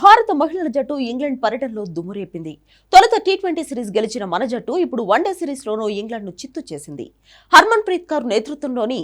భారత మహిళల జట్టు ఇంగ్లాండ్ పర్యటనలో దుమ్మురేపింది. తొలుత టీ ట్వంటీ సిరీస్ గెలిచిన మన జట్టు ఇప్పుడు వన్డే సిరీస్లోనూ ఇంగ్లాండ్ను చిత్తు చేసింది. హర్మన్ ప్రీత్ కౌర్ నేతృత్వంలోని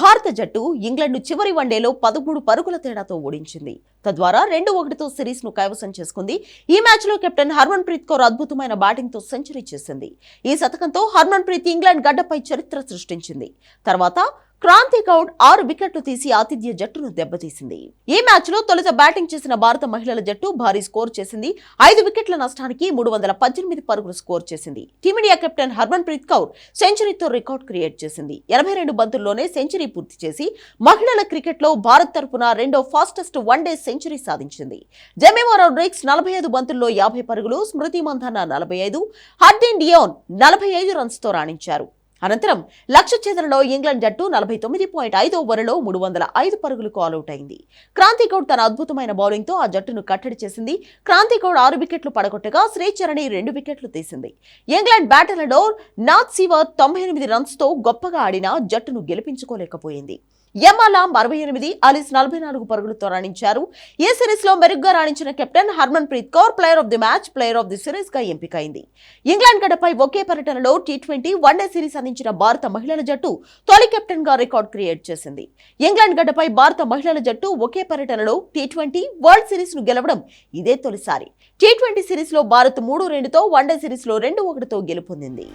భారత జట్టు ఇంగ్లాండ్ను చివరి వన్డేలో పదమూడు పరుగుల తేడాతో ఓడించింది. తద్వారా రెండు ఒకటితో సిరీస్ను కైవసం చేసుకుంది. ఈ మ్యాచ్లో కెప్టెన్ హర్మన్ ప్రీత్ కౌర్ అద్భుతమైన బ్యాటింగ్తో సెంచరీ చేసింది. ఈ శతకంతో హర్మన్ ప్రీత్ ఇంగ్లాండ్ గడ్డపై చరిత్ర సృష్టించింది. తర్వాత క్రాంతి గౌడ్ ఆరు వికెట్లు తీసి ఆతిథ్య జట్టును దెబ్బతీసింది. ఈ మ్యాచ్లో తొలుత బ్యాటింగ్ చేసిన భారత మహిళల జట్టు భారీ స్కోర్ చేసింది. ఐదు వికెట్ల నష్టానికి మూడు వందల పద్దెనిమిది పరుగులు స్కోర్ చేసింది. Team India captain Harmanpreet Kaur సెంచరీతో రికార్డ్ క్రియేట్ చేసింది. ఎనభై రెండు బంతుల్లోనే సెంచరీ పూర్తి చేసి మహిళల క్రికెట్లో భారత్ తరపున రెండో ఫాస్టెస్ట్ వన్డే సెంచరీ సాధించింది. జెమిమా రోడ్రిక్స్ నలభై ఐదు బంతుల్లో యాభై పరుగులు స్మృతి మంధన నలభై ఐదు హర్డిన్ డియోన్ నలభై ఐదు రన్స్తో రాణించారు. అనంతరం లక్ష చేతులలో ఇంగ్లాండ్ జట్టు నలభై తొమ్మిది పాయింట్ ఐదు ఓవర్లలో మూడు వందల ఐదు పరుగులకు ఆలౌట్ అయింది క్రాంతిగౌడ్ తన అద్భుతమైన బౌలింగ్తో ఆ జట్టును కట్టడి చేసింది. క్రాంతిగౌడ్ ఆరు వికెట్లు పడగొట్టగా శ్రీచరణి రెండు వికెట్లు తీసింది. ఇంగ్లాండ్ బ్యాటర్లలో నాథ్ సీవర్ తొంభై ఎనిమిది రన్స్తో గొప్పగా ఆడినా జట్టును గెలిపించుకోలేకపోయింది. ఎమ్మాలాం అరవై ఎనిమిది అలీస్ నలభై నాలుగు పరుగులతో రాణించారు. ఈ సిరీస్లో మెరుగ్గా రాణించిన captain Harmanpreet Kaur player of the match player of the సిరీస్గా ఎంపికైంది. ఇంగ్లాండ్ గడపై ఒకే పర్యటనలో టీ ట్వంటీ వన్డే సిరీస్ అందించిన భారత మహిళల జట్టు తొలి కెప్టెన్గా రికార్డ్ క్రియేట్ చేసింది. ఇంగ్లాండ్ గడ్డపై భారత మహిళల జట్టు ఒకే పర్యటనలో టీ ట్వంటీ వరల్డ్ సిరీస్ను గెలవడం ఇదే తొలిసారి. టీ ట్వంటీ సిరీస్లో భారత్ మూడు రెండుతో వన్డే సిరీస్లో రెండు ఒకటితో గెలుపొందింది.